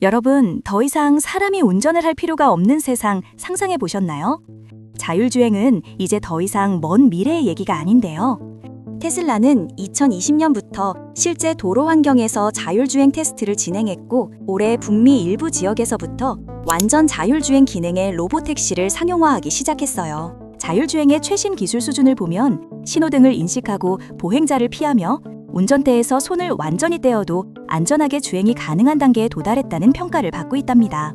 여러분, 더 이상 사람이 운전을 할 필요가 없는 세상 상상해 보셨나요? 자율주행은 이제 더 이상 먼 미래의 얘기가 아닌데요. 테슬라는 2020년부터 실제 도로 환경에서 자율주행 테스트를 진행했고 올해 북미 일부 지역에서부터 완전 자율주행 기능의 로보택시를 상용화하기 시작했어요. 자율주행의 최신 기술 수준을 보면 신호등을 인식하고 보행자를 피하며 운전대에서 손을 완전히 떼어도 안전하게 주행이 가능한 단계에 도달했다는 평가를 받고 있답니다.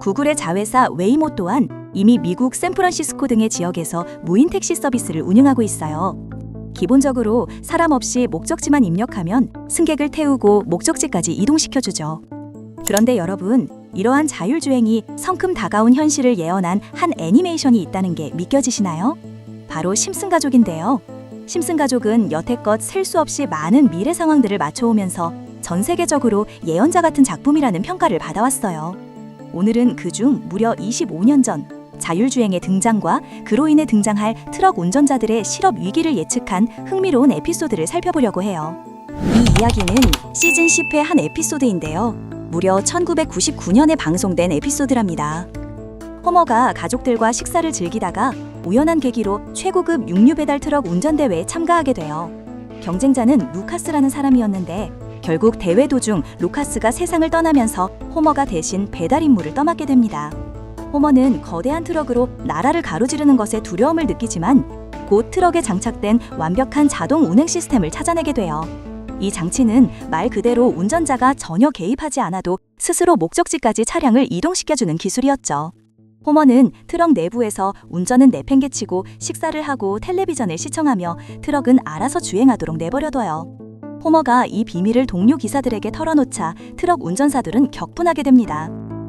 구글의 자회사 웨이모 또한 이미 미국 샌프란시스코 등의 지역에서 무인 택시 서비스를 운영하고 있어요. 기본적으로 사람 없이 목적지만 입력하면 승객을 태우고 목적지까지 이동시켜주죠. 그런데 여러분, 이러한 자율주행이 성큼 다가온 현실을 예언한 한 애니메이션이 있다는 게 믿겨지시나요? 바로 심슨 가족인데요. 심슨 가족은 여태껏 셀 수 없이 많은 미래 상황들을 맞춰오면서 전 세계적으로 예언자 같은 작품이라는 평가를 받아왔어요. 오늘은 그중 무려 25년 전 자율주행의 등장과 그로 인해 등장할 트럭 운전자들의 실업 위기를 예측한 흥미로운 에피소드를 살펴보려고 해요. 이 이야기는 시즌 10회 한 에피소드인데요. 무려 1999년에 방송된 에피소드랍니다. 호머가 가족들과 식사를 즐기다가 우연한 계기로 최고급 육류 배달 트럭 운전 대회에 참가하게 돼요. 경쟁자는 루카스라는 사람이었는데 결국 대회 도중 루카스가 세상을 떠나면서 호머가 대신 배달 임무를 떠맡게 됩니다. 호머는 거대한 트럭으로 나라를 가로지르는 것에 두려움을 느끼지만 곧 트럭에 장착된 완벽한 자동 운행 시스템을 찾아내게 돼요. 이 장치는 말 그대로 운전자가 전혀 개입하지 않아도 스스로 목적지까지 차량을 이동시켜주는 기술이었죠. 호머는 트럭 내부에서 운전은 내팽개치고 식사를 하고 텔레비전을 시청하며 트럭은 알아서 주행하도록 내버려둬요. 호머가 이 비밀을 동료 기사들에게 털어놓자 트럭 운전사들은 격분하게 됩니다.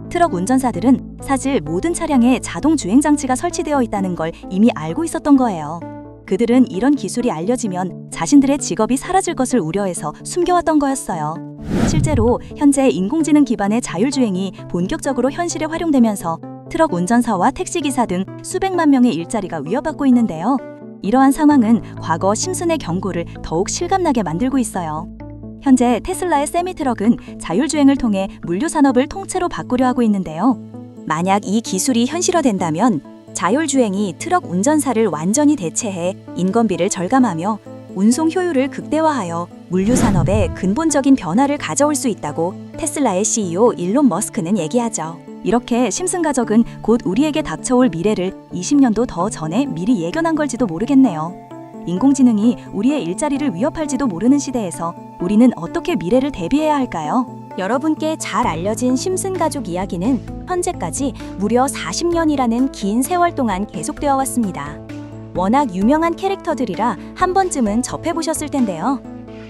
트럭 운전사들은 사실 모든 차량에 자동 주행 장치가 설치되어 있다는 걸 이미 알고 있었던 거예요. 그들은 이런 기술이 알려지면 자신들의 직업이 사라질 것을 우려해서 숨겨왔던 거였어요. 실제로 현재 인공지능 기반의 자율주행이 본격적으로 현실에 활용되면서 트럭 운전사와 택시기사 등 수백만 명의 일자리가 위협받고 있는데요. 이러한 상황은 과거 심슨의 경고를 더욱 실감나게 만들고 있어요. 현재 테슬라의 세미트럭은 자율주행을 통해 물류 산업을 통째로 바꾸려 하고 있는데요. 만약 이 기술이 현실화된다면 자율주행이 트럭 운전사를 완전히 대체해 인건비를 절감하며 운송 효율을 극대화하여 물류 산업에 근본적인 변화를 가져올 수 있다고 테슬라의 CEO 일론 머스크는 얘기하죠. 이렇게 심슨 가족은 곧 우리에게 닥쳐올 미래를 20년도 더 전에 미리 예견한 걸지도 모르겠네요. 인공지능이 우리의 일자리를 위협할지도 모르는 시대에서 우리는 어떻게 미래를 대비해야 할까요? 여러분께 잘 알려진 심슨 가족 이야기는 현재까지 무려 40년이라는 긴 세월 동안 계속되어 왔습니다. 워낙 유명한 캐릭터들이라 한 번쯤은 접해보셨을 텐데요.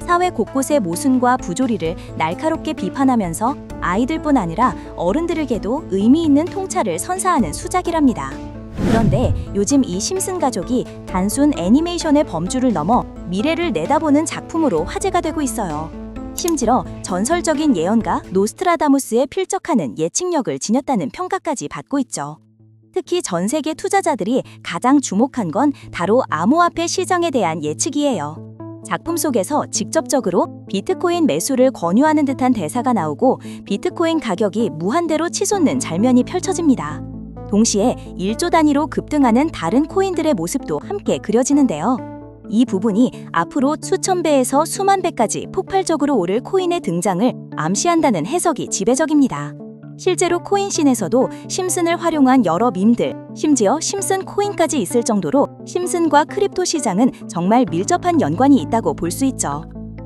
사회 곳곳의 모순과 부조리를 날카롭게 비판하면서 아이들뿐 아니라 어른들에게도 의미 있는 통찰을 선사하는 수작이랍니다. 그런데 요즘 이 심슨 가족이 단순 애니메이션의 범주를 넘어 미래를 내다보는 작품으로 화제가 되고 있어요. 심지어 전설적인 예언가 노스트라다무스에 필적하는 예측력을 지녔다는 평가까지 받고 있죠. 특히 전 세계 투자자들이 가장 주목한 건 바로 암호화폐 시장에 대한 예측이에요. 작품 속에서 직접적으로 비트코인 매수를 권유하는 듯한 대사가 나오고 비트코인 가격이 무한대로 치솟는 장면이 펼쳐집니다. 동시에 1조 단위로 급등하는 다른 코인들의 모습도 함께 그려지는데요. 이 부분이 앞으로 수천 배에서 수만 배까지 폭발적으로 오를 코인의 등장을 암시한다는 해석이 지배적입니다. 실제로 코인씬에서도 심슨을 활용한 여러 밈들, 심지어 심슨 코인까지 있을 정도로 심슨과 크립토 시장은 정말 밀접한 연관이 있다고 볼 수 있죠.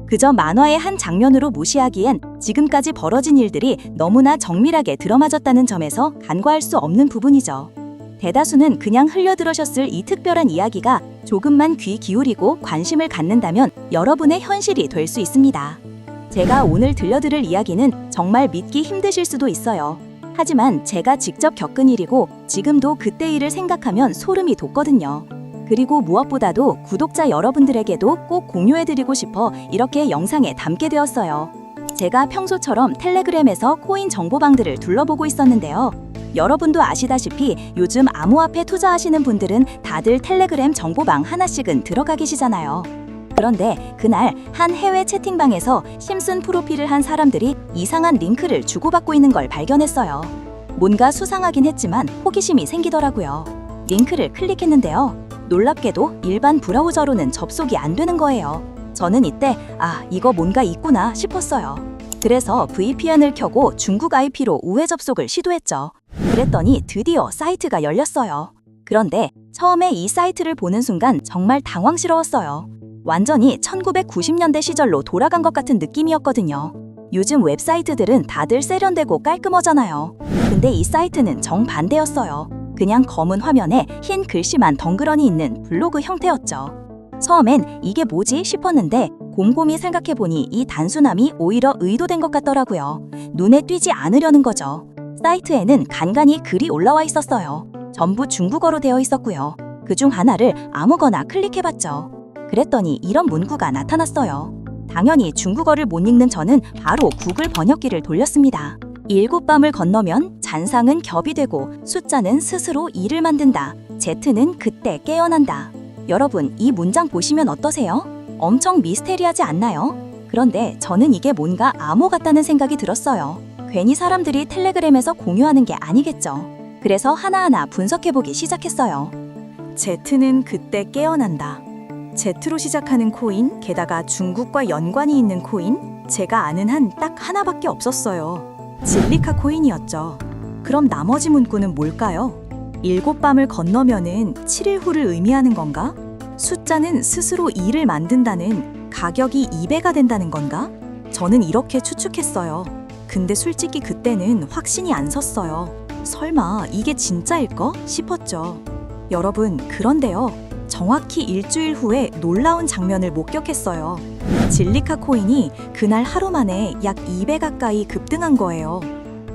그저 만화의 한 장면으로 무시하기엔 지금까지 벌어진 일들이 너무나 정밀하게 들어맞았다는 점에서 간과할 수 없는 부분이죠. 대다수는 그냥 흘려들으셨을 이 특별한 이야기가 조금만 귀 기울이고 관심을 갖는다면 여러분의 현실이 될 수 있습니다. 제가 오늘 들려드릴 이야기는 정말 믿기 힘드실 수도 있어요. 하지만 제가 직접 겪은 일이고 지금도 그때 일을 생각하면 소름이 돋거든요. 그리고 무엇보다도 구독자 여러분들에게도 꼭 공유해드리고 싶어 이렇게 영상에 담게 되었어요. 제가 평소처럼 텔레그램에서 코인 정보방들을 둘러보고 있었는데요. 여러분도 아시다시피 요즘 암호화폐 투자하시는 분들은 다들 텔레그램 정보방 하나씩은 들어가 계시잖아요. 그런데 그날 한 해외 채팅방에서 심슨 프로필을 한 사람들이 이상한 링크를 주고받고 있는 걸 발견했어요. 뭔가 수상하긴 했지만 호기심이 생기더라고요. 링크를 클릭했는데요. 놀랍게도 일반 브라우저로는 접속이 안 되는 거예요. 저는 이때 아, 이거 뭔가 있구나 싶었어요. 그래서 VPN을 켜고 중국 IP로 우회 접속을 시도했죠. 그랬더니 드디어 사이트가 열렸어요. 그런데 처음에 이 사이트를 보는 순간 정말 당황스러웠어요. 완전히 1990년대 시절로 돌아간 것 같은 느낌이었거든요. 요즘 웹사이트들은 다들 세련되고 깔끔하잖아요. 근데 이 사이트는 정반대였어요. 그냥 검은 화면에 흰 글씨만 덩그러니 있는 블로그 형태였죠. 처음엔 이게 뭐지 싶었는데 곰곰이 생각해보니 이 단순함이 오히려 의도된 것 같더라고요. 눈에 띄지 않으려는 거죠. 사이트에는 간간히 글이 올라와 있었어요. 전부 중국어로 되어 있었고요. 그 중 하나를 아무거나 클릭해봤죠. 그랬더니 이런 문구가 나타났어요. 당연히 중국어를 못 읽는 저는 바로 구글 번역기를 돌렸습니다. 일곱 밤을 건너면 잔상은 겹이 되고 숫자는 스스로 일을 만든다. Z는 그때 깨어난다. 여러분, 이 문장 보시면 어떠세요? 엄청 미스테리하지 않나요? 그런데 저는 이게 뭔가 암호 같다는 생각이 들었어요. 괜히 사람들이 텔레그램에서 공유하는 게 아니겠죠. 그래서 하나하나 분석해보기 시작했어요. Z는 그때 깨어난다. Z로 시작하는 코인, 게다가 중국과 연관이 있는 코인, 제가 아는 한 딱 하나밖에 없었어요. 진리카 코인이었죠. 그럼 나머지 문구는 뭘까요? 일곱 밤을 건너면은 7일 후를 의미하는 건가? 숫자는 스스로 일을 만든다는 가격이 2배가 된다는 건가? 저는 이렇게 추측했어요. 근데 솔직히 그때는 확신이 안 섰어요. 설마 이게 진짜일까 싶었죠. 여러분, 그런데요. 정확히 일주일 후에 놀라운 장면을 목격했어요. 진리카 코인이 그날 하루 만에 약 2배 가까이 급등한 거예요.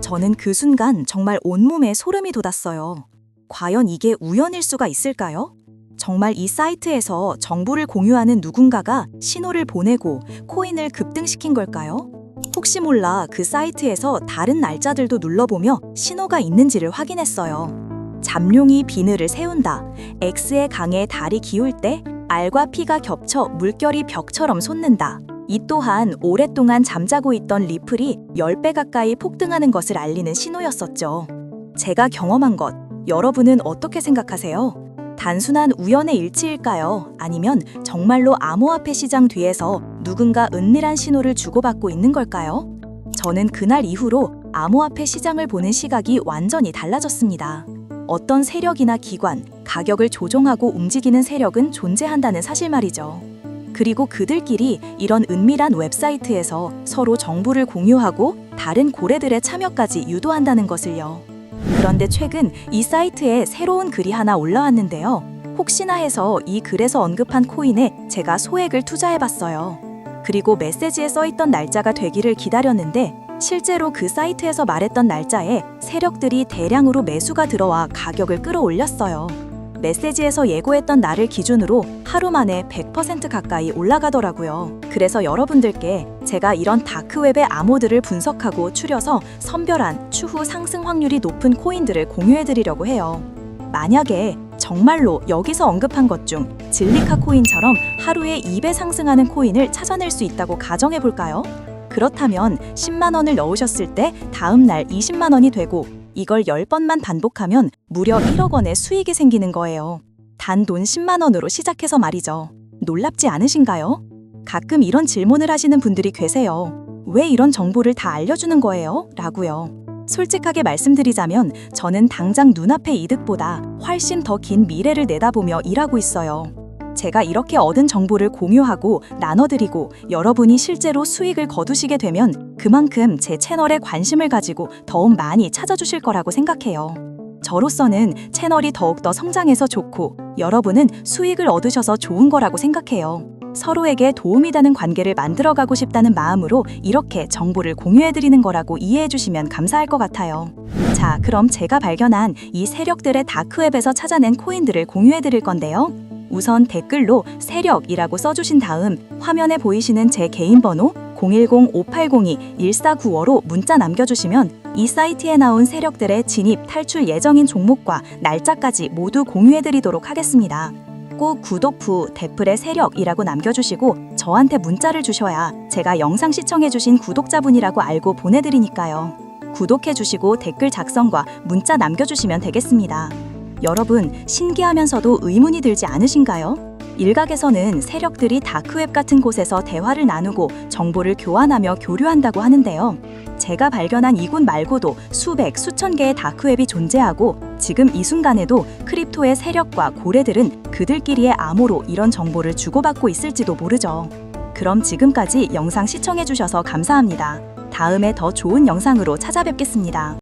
저는 그 순간 정말 온몸에 소름이 돋았어요. 과연 이게 우연일 수가 있을까요? 정말 이 사이트에서 정보를 공유하는 누군가가 신호를 보내고 코인을 급등시킨 걸까요? 혹시 몰라 그 사이트에서 다른 날짜들도 눌러보며 신호가 있는지를 확인했어요. 잠룡이 비늘을 세운다. X의 강에 달이 기울 때 R과 P가 겹쳐 물결이 벽처럼 솟는다. 이 또한 오랫동안 잠자고 있던 리플이 10배 가까이 폭등하는 것을 알리는 신호였었죠. 제가 경험한 것, 여러분은 어떻게 생각하세요? 단순한 우연의 일치일까요? 아니면 정말로 암호화폐 시장 뒤에서 누군가 은밀한 신호를 주고받고 있는 걸까요? 저는 그날 이후로 암호화폐 시장을 보는 시각이 완전히 달라졌습니다. 어떤 세력이나 기관, 가격을 조종하고 움직이는 세력은 존재한다는 사실 말이죠. 그리고 그들끼리 이런 은밀한 웹사이트에서 서로 정보를 공유하고 다른 고래들의 참여까지 유도한다는 것을요. 그런데 최근 이 사이트에 새로운 글이 하나 올라왔는데요. 혹시나 해서 이 글에서 언급한 코인에 제가 소액을 투자해봤어요. 그리고 메시지에 써있던 날짜가 되기를 기다렸는데 실제로 그 사이트에서 말했던 날짜에 세력들이 대량으로 매수가 들어와 가격을 끌어올렸어요. 메시지에서 예고했던 날을 기준으로 하루 만에 100% 가까이 올라가더라고요. 그래서 여러분들께 제가 이런 다크웹의 암호들을 분석하고 추려서 선별한 추후 상승 확률이 높은 코인들을 공유해 드리려고 해요. 만약에 정말로 여기서 언급한 것 중 진리카 코인처럼 하루에 2배 상승하는 코인을 찾아낼 수 있다고 가정해 볼까요? 그렇다면 10만 원을 넣으셨을 때 다음 날 20만 원이 되고 이걸 10번만 반복하면 무려 1억 원의 수익이 생기는 거예요. 단돈 10만 원으로 시작해서 말이죠. 놀랍지 않으신가요? 가끔 이런 질문을 하시는 분들이 계세요. 왜 이런 정보를 다 알려주는 거예요? 라고요. 솔직하게 말씀드리자면 저는 당장 눈앞의 이득보다 훨씬 더 긴 미래를 내다보며 일하고 있어요. 제가 이렇게 얻은 정보를 공유하고 나눠드리고 여러분이 실제로 수익을 거두시게 되면 그만큼 제 채널에 관심을 가지고 더욱 많이 찾아주실 거라고 생각해요. 저로서는 채널이 더욱더 성장해서 좋고 여러분은 수익을 얻으셔서 좋은 거라고 생각해요. 서로에게 도움이 되는 관계를 만들어가고 싶다는 마음으로 이렇게 정보를 공유해드리는 거라고 이해해주시면 감사할 것 같아요. 자, 그럼 제가 발견한 이 세력들의 다크웹에서 찾아낸 코인들을 공유해드릴 건데요. 우선 댓글로 세력이라고 써주신 다음 화면에 보이시는 제 개인 번호 010-5802-1495로 문자 남겨주시면 이 사이트에 나온 세력들의 진입, 탈출 예정인 종목과 날짜까지 모두 공유해드리도록 하겠습니다. 꼭 구독 후 댓글에 세력이라고 남겨주시고 저한테 문자를 주셔야 제가 영상 시청해주신 구독자분이라고 알고 보내드리니까요. 구독해주시고 댓글 작성과 문자 남겨주시면 되겠습니다. 여러분, 신기하면서도 의문이 들지 않으신가요? 일각에서는 세력들이 다크웹 같은 곳에서 대화를 나누고 정보를 교환하며 교류한다고 하는데요. 제가 발견한 이곳 말고도 수백, 수천 개의 다크웹이 존재하고 지금 이 순간에도 크립토의 세력과 고래들은 그들끼리의 암호로 이런 정보를 주고받고 있을지도 모르죠. 그럼 지금까지 영상 시청해주셔서 감사합니다. 다음에 더 좋은 영상으로 찾아뵙겠습니다.